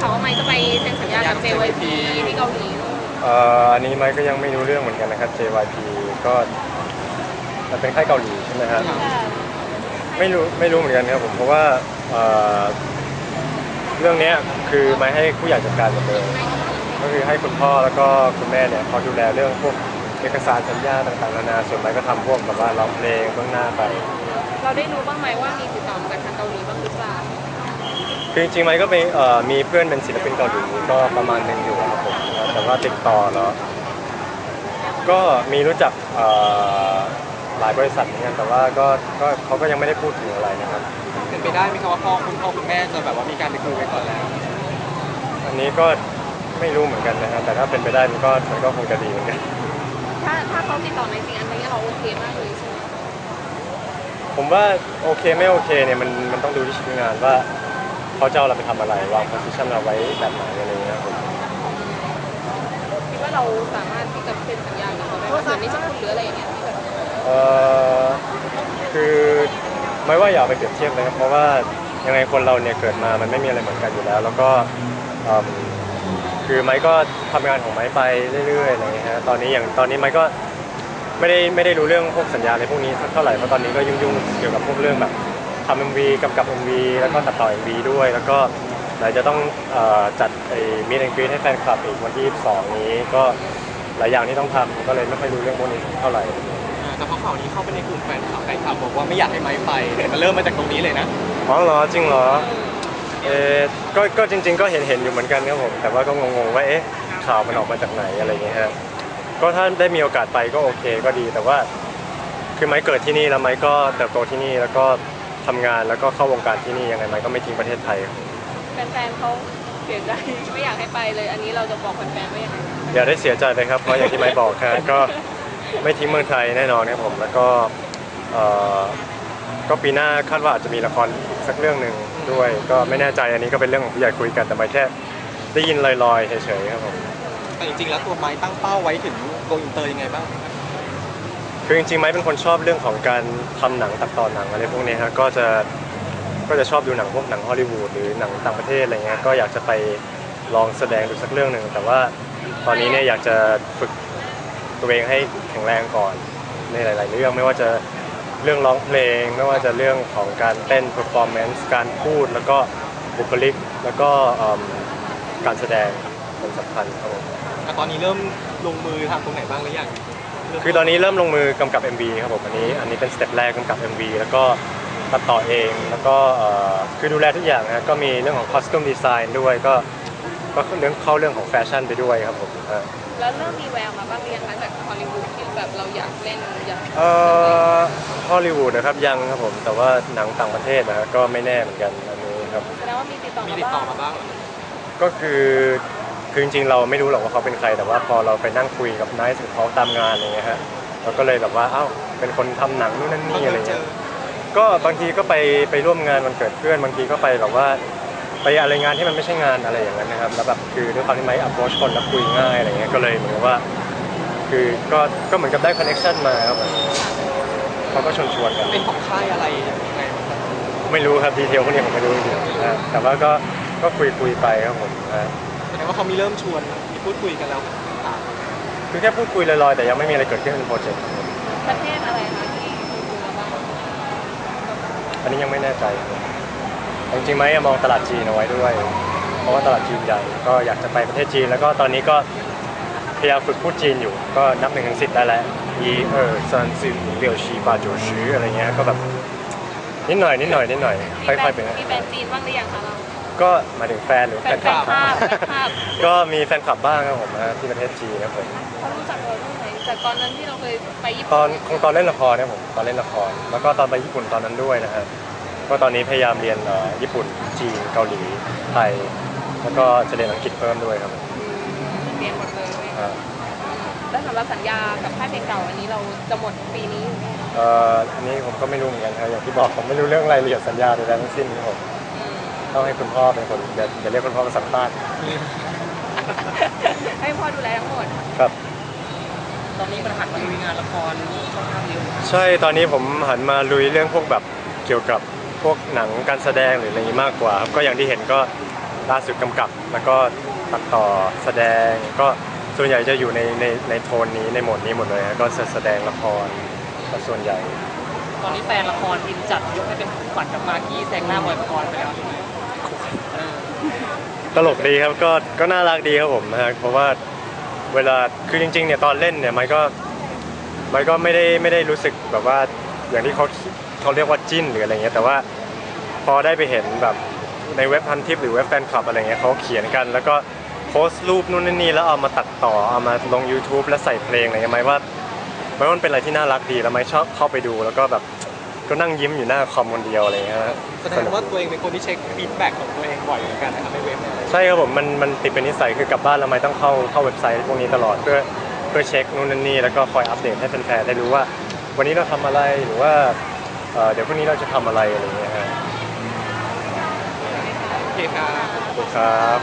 ข่าวว่าไมค์จะไปเซ็นสัญญากับ JYP ที่เกาหลีเอ่ออันนี้ไมค์ก็ยังไม่รู้เรื่องเหมือนกันนะครับ JYP ก็มันเป็นค่ายเกาหลีใช่ไหมครับไม่รู้ไม่รู้เหมือนกันครับผมเพราะว่าเอ่อเรื่องเนี้ยคือไมค์ให้ผู้ใหญ่จัดการหมดเลยก็คือให้คุณพ่อแล้วก็คุณแม่เนี่ยเขาดูแลเรื่องพวกเอกสารสัญญาต่างๆนานาส่วนไมค์ก็ทำพวกแบบว่าร้องเพลงเบื้องหน้าไป เราได้รู้บ้างไหมว่ามีติดต่อมาจากทางเกาหลีบ้างหรือเปล่า คือจริงๆไมค์ก็ไปเอ่อมีเพื่อนเป็นศิลปินเกาหลีก็ประมาณหนึงอยู่ครับผมนะแต่ว่าติดต่อแล้วก็มีรู้จักเอ่อหลายบริษัทเหมือนกันแต่ว่าก็ก็เขาก็ยังไม่ได้พูดถึงอะไรนะครับ เป็นไปได้ไหมครับว่าพ่อคุณพ่อคุณแม่จะแบบว่ามีการไปคุยไว้ก่อนแล้ว อันนี้ก็ไม่รู้เหมือนกันนะครับแต่ถ้าเป็นไปได้มันก็มันก็คงจะดีเหมือนกัน ถ้าถ้าเขาติดต่อมาจริงๆอันนี้เราโอเคมากเลยใช่ไหมผมว่าโอเคไม่โอเคเนี่ยมันมันต้องดูที่ชิ้นงานว่า เขาจะเอาเราไปทำอะไรวางโพสิชันเราไว้แบบไหนอะไรอย่างเงี้ยครับผมคิดว่าเราสามารถที่จะเซ็นสัญญากับเขาได้ไหมเหมือนนิชคุณหรืออะไรอย่างเงี้ยที่แบบเอ่อคือไม่ว่าอย่าเอาไปเปรียบเทียบเลยครับเพราะว่ายังไงคนเราเนี่ยเกิดมามันไม่มีอะไรเหมือนกันอยู่แล้ว แล้วก็เอิ่มคือไม้ก็ทำงานของไม้ไปเรื่อยๆอะไรอย่างเงี้ยฮะตอนนี้อย่างตอนนี้ไม้ก็ไม่ได้ไม่ได้รู้เรื่องพวกสัญญาอะไรพวกนี้สักเท่าไหร่เพราะตอนนี้ก็ยุ่งๆเกี่ยวกับพวกเรื่องแบบ ทำเอ็มวีกำกับเอ็มวีแล้วก็ตัดต่อเอ็มวีด้วย แล้วก็ไหนจะต้องเอ่อจัดไอ้มีดแอนกรีนให้แฟนคลับอีกวันที่22นี้ก็หลายอย่างที่ต้องทำก็เลยไม่ค่อยรู้เรื่องพวกนี้เท่าไหร่แต่พอข่าวนี้เข้าไปในกลุ่มแฟนคลับแฟนคลับบอกว่าไม่อยากให้ไม้ไปมันเริ่มมาจากตรงนี้เลยนะอ๋อเหรอจริงเหรอเออก็ก็จริง ๆ ก็เห็นเห็นอยู่เหมือนกันครับผมแต่ว่าก็งงๆว่าเอ๊ะข่าวมันออกมาจากไหนอะไรอย่างเงี้ยฮะก็ถ้าได้มีโอกาสไปก็โอเคก็ดีแต่ว่า คือไม้เกิดที่นี่แล้วไม้ก็เติบโตที่นี่แล้วก็ ทำงานแล้วก็เข้าวงการที่นี่ยังไงไม้ก็ไม่ทิ้งประเทศไทยครับแฟนๆเขาเสียใจไม่อยากให้ไปเลย อันนี้เราจะบอกแฟนๆว่ายังไงอย่าได้เสียใจเลยครับเพราะอย่างที่ไม้บอกครับก็ไม่ทิ้งเมืองไทยแน่นอนครับผมแล้วก็เอ่อก็ปีหน้าคาดว่าอาจจะมีละครอีกสักเรื่องหนึ่งด้วย ก็ไม่แน่ใจอันนี้ก็เป็นเรื่องของผู้ใหญ่คุยกันแต่ไม้แค่ได้ยินลอยๆเฉยๆครับผม แต่จริงๆแล้วตัวไม้ตั้งเป้าไว้ถึงโกอินเตอร์ยังไงบ้าง คือจริงๆไม้เป็นคนชอบเรื่องของการทำหนังตัดต่อหนังอะไรพวกนี้ฮะก็จะก็จะชอบดูหนังพวกหนังฮอลลีวูดหรือหนังต่างประเทศอะไรเงี้ยก็อยากจะไปลองแสดงดูสักเรื่องหนึ่งแต่ว่าตอนนี้เนี่ยอยากจะฝึกตัวเองให้แข็งแรงก่อนในหลาย ๆ เรื่องไม่ว่าจะเรื่องร้องเพลง ไม่ว่าจะเรื่องของการเต้น performance การพูดแล้วก็บุคลิก แล้วก็การแสดงเป็นสำคัญครับผมแต่ตอนนี้เริ่มลงมือทำตรงไหนบ้างหรือยัง คือตอนนี้เริ่มลงมือกำกับ MV ครับผมอันนี้อันนี้เป็นสเต็ปแรกกำกับ MV แล้วก็ตัดต่อเองแล้วก็เอ่อคือดูแลทุกอย่างนะก็มีเรื่องของคอสตูมดีไซน์ด้วยก็ก็เรื่องเข้าเรื่องของแฟชั่นไปด้วยครับผมอ่าแล้วเริ่มมีแววมาบ้างหรือยังคะจากฮอลลีวูดที่แบบเราอยากเล่นอยากเอ่อฮอลลีวูดนะครับยังครับผมแต่ว่าหนังต่างประเทศนะฮะก็ไม่แน่เหมือนกันอันนี้ครับ แสดงว่ามีติดต่อมีมาติดต่อบ้างมาบ้างเหรอก็คือ คือจริงๆเราไม่รู้หรอกว่าเขาเป็นใคร แต่ว่าพอเราไปนั่งคุยกับนายสุดเขาตามงานอะไรเงี้ยฮะเราก็เลยแบบว่าอ้าวเป็นคนทำหนังนู่นนั่นนี่อะไรเจเงี้อยก็บางทีก็ไปไปร่วมงานวันเกิดเพื่อนบางทีก็ไปแบบว่าไปอะไรงานที่มันไม่ใช่งานอะไรอย่างนั้นนะครับแล้วแบบคือด้วยความที่ไมค์อัพโรชคนแล้วคุยง่ายอะไรเงี้ยก็เลยเหมือนกับว่าคือก็ก็เหมือนกับได้คอนเนคชั่นมาครับผมเขาก็ชวนชวนๆกันเป็นของค่ายอะไรยังไงบ้างครับไม่รู้ครับดีเทลพวกนี้ผมไม่รู้จริงๆนะแต่ว่าก็ก็คุยคุยๆไปครับผมนะแส แสดงว่าเขามีเริ่มชวนมีพูดคุยกันแล้วคือแค่พูดคุยลอยๆแต่ยังไม่มีอะไรเกิดขึ้นเป็นโปรเจกต์ประเทศอะไรคะที่คุยกับ้างอันนี้ยังไม่แน่ใจจริงๆไหมมองตลาดจีนเอาไว้ด้วย เพราะว่าตลาดจีนใหญ่ก็อยากจะไปประเทศจีน แล้วก็ตอนนี้ก็พยายามฝึกพูดจีนอยู่ ก็นับหนึ่งถึงสิบได้แล้วยี่เออซันซิเลียวชีปาจูชืออะไรเงี้ยก็แบบนิดหน่อยนิดหน่อยนิดหน่อยค่อยๆไปนะมีแบรนด์จีนบ้างหรือยังคะเรา ก็หมายถึงแฟนหรือแฟแฟนนแฟคลันบภาพแฟนภาพก็มีแฟนคลับบ้างครับผมนะที่ประเทศจีนครับผมเขารู้จักเราได้ไหมจากตอนนั้นที่เราเคยไปญี่ตปุ่อนนคงตอนเล่นละครเนี่ยผมตอนเล่นละคร แล้วก็ตอนไปญี่ปุ่นตอนนั้นด้วยนะฮะก็ตอนนี้พยายามเรียนเอ่อญี่ปุ่นจีนเกาหลีไทยแล้วก็จะเรียนอังกฤษเพิ่มด้วยครับผมเรียนหมดเลยอ่าแล้วสำหรับสัญญากับค่ายเพลงเก่าอันนี้เราจะหมดปีนี้อยู่ไหมคะเอ่ออันนี้ผมก็ไม่รู้เหมือนกันครับอย่างที่บอกผมไม่รู้เรื่องรายละเอียดสัญญาใดๆทั้งสิ้นครับผมอืม ต้องให้คุณพ่อเป็นคนเดี๋ยวเดี๋ยวเรียกคุณพ่อมาสัมภาษณ์ให้พ่อดูแลทั้งหมด ครับ ตอนนี้มันหันมาลุยงานละครค่อนข้างเยอะใช่ตอนนี้ผมหันมาลุยเรื่องพวกแบบเกี่ยวกับพวกหนังการแสดงหรืออะไรอย่างนี้มากกว่าครับก็อย่างที่เห็นก็ล่าสุดกำกับแล้วก็ตัดต่อแสดงก็ส่วนใหญ่จะอยู่ในในในโทนนี้ในโหมดนี้หมดเลยฮะก็จะแสดงละครก็ส่วนใหญ่ ตอนนี้แฟนละครอินจัดยกให้เป็นของขวัญกับมากกี้แซงหน้าบอยปกรณ์ไปแล้วใช่ไหมเออ ตลกดีครับก็ก็น่ารักดีครับผมนะฮะเพราะว่าเวลาคือจริงๆเนี่ยตอนเล่นเนี่ยมันก็มันก็ไม่ได้ไม่ได้รู้สึกแบบว่าอย่างที่เขาเขาเรียกว่าจิ้นหรืออะไรเงี้ยแต่ว่าพอได้ไปเห็นแบบในเว็บพันทิปหรือเว็บแฟนคลับอะไรเงี้ยเขาเขียนกัน แล้วก็โพสต์รูปนู่นนนี่แล้วเอามาตัดต่อเอามาลง YouTube แล้วใส่เพลงอะไรเงี้ยหมว่าหมว่ามันเป็นอะไรที่น่ารักดีแล้วไม่ชอบเข้าไปดูแล้วก็แบบ ก็นั่งยิ้มอยู่หน้าคอมคนเดียวอะไรเงี้ยฮะแสดงว่าตัวเองเป็นคนที่เช็คฟีดแบ็กของตัวเองบ่อยเหมือนกันนะครับในเว็บเนี่ยใช่ครับผมมันมันติดเป็นนิสัยคือกลับบ้านแล้วไม่ต้องเข้าเข้าเว็บไซต์พวกนี้ตลอดเพื่อเพื่อเช็คนู่นนั่นนี่แล้วก็คอยอัปเดตให้แฟนๆได้รู้ว่า วันนี้เราทำอะไรหรือว่าเอ่อเดี๋ยวพรุ่งนี้เราจะทำอะไรอะไรอย่างเงี้ยฮะโอเคครับ ขอบคุณครับ